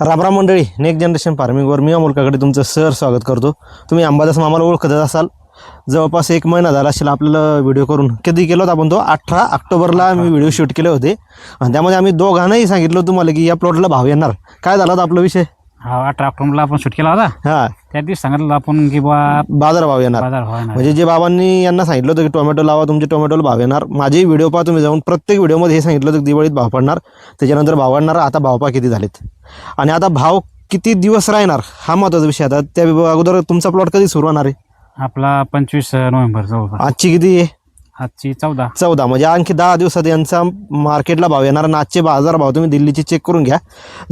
रामराम मंडळी next generation फार्मिंगवर मी अमोलकाकडे तुमचं सर स्वागत करतो. तुम्ही अंबादास मामाला ओळखतच असाल. जवळपास एक महिना झाला असेल आपल्याला व्हिडिओ करून. कधी केलो होता आपण तो? अठरा ऑक्टोबरला आम्ही व्हिडिओ शूट केले होते. आणि त्यामध्ये आम्ही दोघांनाही सांगितलं तुम्हाला की या प्लॉटला भाव येणार. काय झाला होता आपला विषय? हा अठरा ऑक्टोबरला आपण शूट केला होता? हां. त्या दिवशी सांगितलं आपण की बा बाजार भाव येणार. बाजार भाव येणार. म्हणजे जे बाबांनी यांना सांगितलं होतं की टोमॅटो लावा तुमचे टोमॅटोला भाव येणार. माझेही व्हिडिओ पहा तुम्ही जाऊन प्रत्येक व्हिडिओमध्ये हे सांगितलं होतं की दिवाळीत भाव पडणार. त्याच्यानंतर भाव वाढणार आता भाव पहा किती झालेत. आणि आता भाव किती दिवस राहणार हा महत्त्वाचा विषय आता त्या अगोदर तुमचा प्लॉट कधी सुरू होणार आहे? आपला पंचवीस नोव्हेंबर जवळपास. आजची किती आहे? आजची चौदा. चौदा. म्हणजे आणखी दहा दिवसात यांचा मार्केटला भाव येणार आणि आजचे बाजार भाव तुम्ही दिल्लीचे चेक करून घ्या.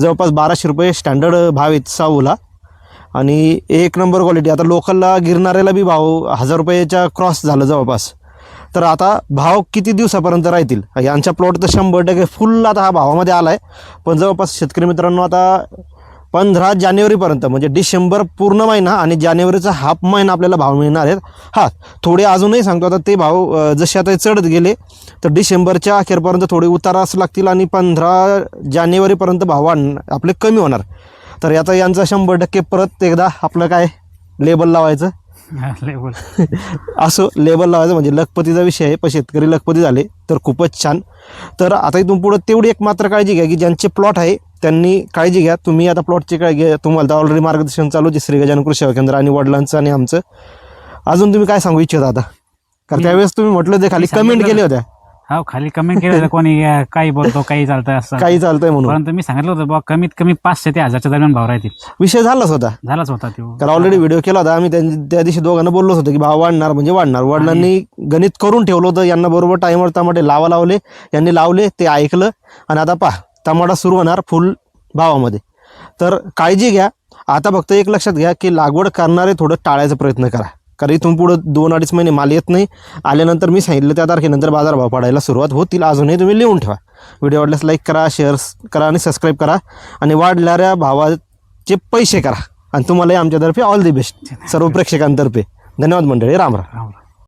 जवळपास बाराशे रुपये स्टँडर्ड भाव आहेत साऊला. आणि एक नंबर क्वालिटी आता लोकलला गिरणाऱ्याला बी भाव हजार रुपयाच्या क्रॉस झालं जवळपास. तर आता भाव किती दिवसापर्यंत राहतील? यांच्या प्लॉट तर शंभर टक्के फुल आता हा भावामध्ये आला आहे पण जवळपास शेतकरी मित्रांनो आता पंधरा जानेवारीपर्यंत म्हणजे डिसेंबर पूर्ण महिना आणि जानेवारीचा हाफ महिना आपल्याला भाव मिळणार आहेत. हा थोडे अजूनही सांगतो आता ते भाव जसे आता चढत गेले तर डिसेंबरच्या अखेरपर्यंत थोडे उतारास लागतील आणि पंधरा जानेवारीपर्यंत भाव आपले कमी होणार. तर आता यांचा शंभर टक्के परत एकदा आपलं काय लेबल लावायचं. लेबल असो लेबल लावायचं म्हणजे लखपतीचा विषय आहे पण शेतकरी लखपती झाले तर खूपच छान. तर आता इथून पुढं तेवढी एक मात्र काळजी घ्या की ज्यांचे प्लॉट आहे त्यांनी काळजी घ्या. तुम्ही आता प्लॉटची काळजी घ्या. तुम्हाला तर ऑलरेडी मार्गदर्शन चालू आहे श्री गजानन कृषी सेवा केंद्र आणि वडिलांचं आणि आमचं. अजून तुम्ही काय सांगू इच्छिता आता? कारण त्यावेळेस तुम्ही म्हटलं ते खाली कमेंट केल्या होत्या. हा खाली कमेंट केलं होतं कोणी अं, काही बोलतो काही चालतंय असं. काही चालतंय म्हणून. परंतु मी सांगितलं होतं बा कमीत कमी पाचशे ते हजारच्या दरम्यान भाव राहतील. विषय झालाच होता. झालाच होता तो. कारण ऑलरेडी व्हिडिओ केला होता. आम्ही त्यां- त्या दिवशी दोघांना बोललोच होतो की भाव वाढणार म्हणजे वाढणार. वडिलांनी गणित करून ठेवलं होतं. यांना बरोबर टाईमवर टमाटे लावा लावले. यांनी लावले ते ऐकलं. आणि आता पहा टमाटा सुरू होणार फुल भावामध्ये. तर काळजी घ्या. आता फक्त एक लक्षात घ्या की लागवड करणारे थोडं टाळायचा प्रयत्न करा. कारण इथून पुढं दोन अडीच महिने माल येत नाही. आल्यानंतर मी सांगितलं त्या तारखेनंतर बाजारभाव पडायला सुरुवात होतील. अजूनही तुम्ही लिहून ठेवा. व्हिडिओ वाटल्यास लाईक करा शेअर करा आणि सबस्क्राईब करा. आणि वाढणाऱ्या भावाचे पैसे करा. आणि तुम्हालाही आमच्यातर्फे ऑल दी बेस्ट सर्व प्रेक्षकांतर्फे. धन्यवाद मंडळी. राम राम.